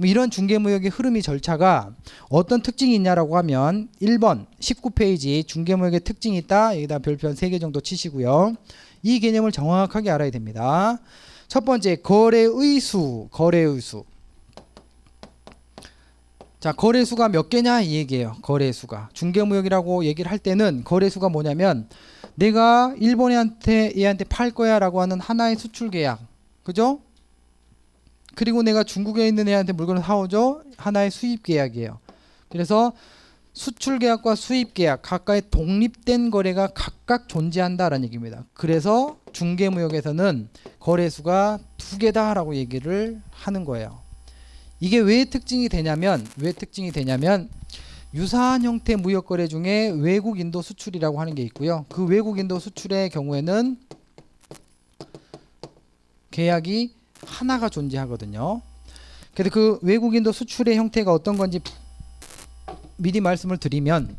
뭐 이런 중개무역의 흐름이 절차가 어떤 특징이 있냐라고 하면 1번 19페이지 중개무역의 특징이 있다. 여기다 별표 한 3개 정도 치시고요. 이 개념을 정확하게 알아야 됩니다. 첫 번째 거래의 수, 거래의 수. 자, 거래수가 몇 개냐 이 얘기예요. 거래수가. 중개무역이라고 얘기를 할 때는 거래수가 뭐냐면 내가 일본한테 얘한테 팔 거야라고 하는 하나의 수출 계약. 그죠? 그리고 내가 중국에 있는 애한테 물건을 사오죠. 하나의 수입 계약이에요. 그래서 수출 계약과 수입 계약 각각의 독립된 거래가 각각 존재한다라는 얘기입니다. 그래서 중개무역에서는 거래수가 두 개다라고 얘기를 하는 거예요. 이게 왜 특징이 되냐면 왜 특징이 되냐면 유사한 형태 무역 거래 중에 외국 인도 수출이라고 하는 게 있고요. 그 외국 인도 수출의 경우에는 계약이 하나가 존재하거든요. 그래서 그 외국 인도 수출의 형태가 어떤 건지 미리 말씀을 드리면